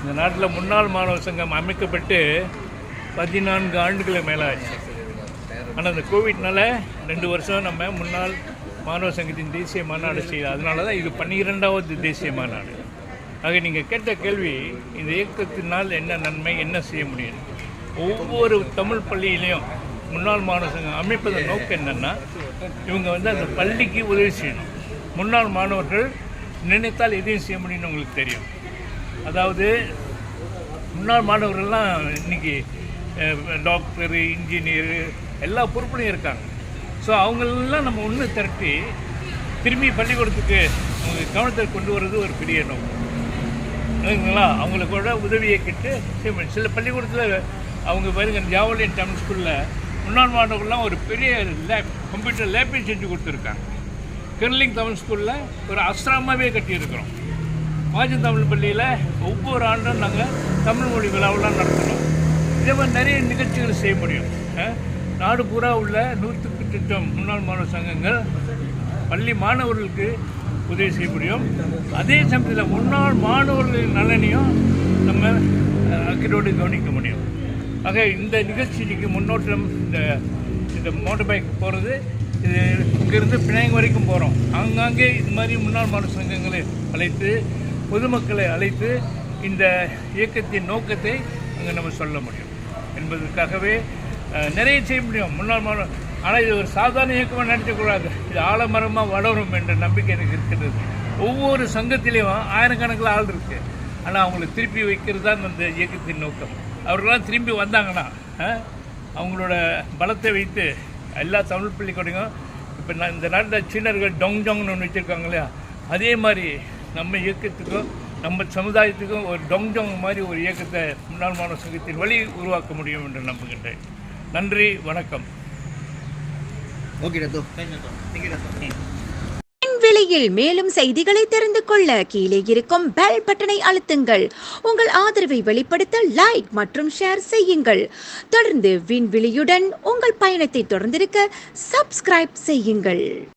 இந்த நாட்டில் முன்னாள் மாணவர் சங்கம் அமைக்கப்பட்டு பதினான்கு ஆண்டுகளை மேலே ஆச்சு ஆனால் இந்த கோவிட்னால ரெண்டு வருஷம் நம்ம முன்னாள் மாணவர் சங்கத்தின் தேசிய மாநாடு செய்யல. அதனால தான் இது பன்னிரெண்டாவது தேசிய மாநாடு. ஆக நீங்கள் கேட்ட கேள்வி இந்த இயக்கத்தினால் என்ன நன்மை என்ன செய்ய முடியும்? ஒவ்வொரு தமிழ் பள்ளியிலையும் முன்னாள் மாணவர் சங்கம் அமைப்பதன் நோக்கம் என்னென்னா இவங்க வந்து அந்த பள்ளிக்கு உதவி செய்யணும். முன்னாள் மாணவர்கள் நினைத்தால் எதையும் செய்ய முடியும்னு உங்களுக்கு தெரியும். அதாவது முன்னாள் மாணவர்கள்லாம் இன்னைக்கு டாக்டர் இன்ஜினியரு எல்லா பொறுப்புலையும் இருக்காங்க. ஸோ அவங்களெல்லாம் நம்ம ஒன்று திரட்டி திரும்பி பள்ளிக்கூடத்துக்கு அவங்க கவனத்தை கொண்டு வர்றது ஒரு பெரிய நோக்கம் இல்லைங்களா அவங்களுக்கூட கூட உதவியை கேட்டு செய்ய சில பள்ளிக்கூடத்தில் அவங்க பாருங்க ஜாவலியன் தமிழ் ஸ்கூலில் முன்னாள் மாணவர்கள்லாம் ஒரு பெரிய லேப் கம்ப்யூட்டர் லேப்பையும் செஞ்சு கொடுத்துருக்காங்க. கெர்லிங் தமிழ் ஸ்கூலில் ஒரு அஸ்ராமாவே கட்டியிருக்கிறோம். மாஜன் தமிழ் பள்ளியில் ஒவ்வொரு ஆண்டும் நாங்கள் தமிழ் மொழி விழாவெல்லாம் நடத்துகிறோம் இதே மாதிரி நிறைய நிகழ்ச்சிகள் செய்ய முடியும். நாடு பூரா உள்ள நூற்றுக்கு திட்டம் முன்னாள் மாணவர் சங்கங்கள் பள்ளி மாணவர்களுக்கு உதவி செய்ய முடியும். அதே சமயத்தில் முன்னாள் மாணவர்களின் நலனையும் நம்ம அக்கிரோடு அக்கறையோடு கவனிக்க முடியும். ஆக இந்த நிகழ்ச்சிக்கு முன்னோட்டம் இந்த இந்த மோட்டர் பைக் போகிறது இது இங்கேருந்து பினாங்க வரைக்கும் போகிறோம் ஆங்காங்கே இது மாதிரி முன்னாள் மாணவர் சங்கங்களை அழைத்து பொதுமக்களை அழைத்து இந்த இயக்கத்தின் நோக்கத்தை அங்கே நம்ம சொல்ல முடியும். என்பதற்காகவே நிறைய செய்ய முடியும். முன்னாள் மாணவர் ஆனால் இது ஒரு சாதாரண இயக்கமாக நடத்தக்கூடாது. இது ஆலமரமாக வளரும் என்ற நம்பிக்கை எனக்கு இருக்கிறது ஒவ்வொரு சங்கத்திலையும் ஆயிரக்கணக்கில் ஆள் இருக்குது ஆனால் அவங்களை திருப்பி வைக்கிறது தான் அந்த இயக்கத்தின் நோக்கம். அவர்களாம் திரும்பி வந்தாங்கன்னா அவங்களோட பலத்தை வைத்து எல்லா தமிழ் பள்ளிக்கூடங்களும் இப்போ நான் இந்த நாட்டில் சீனர்கள் டொங் டொங்னு ஒன்று வச்சுருக்காங்க இல்லையா? அதே மாதிரி நம்ம இயக்கத்துக்கும் நம்ம சமுதாயத்துக்கும் ஒரு டொங் டொங் மாதிரி ஒரு இயக்கத்தை முன்னாள் மாணவர் சங்கத்தின் வழி உருவாக்க முடியும் என்று நம்புகின்றேன். நன்றி வணக்கம். விலையில் மேலும் செய்திகளை தெரிந்து கொள்ள கீழே இருக்கும் பெல் பட்டனை அழுத்துங்கள். உங்கள் ஆதரவை வெளிப்படுத்த லைக் மற்றும் ஷேர் செய்யுங்கள். தொடர்ந்து விண்வெளியுடன் உங்கள் பயணத்தை தொடர்ந்திருக்க சப்ஸ்கிரைப் செய்யுங்கள்.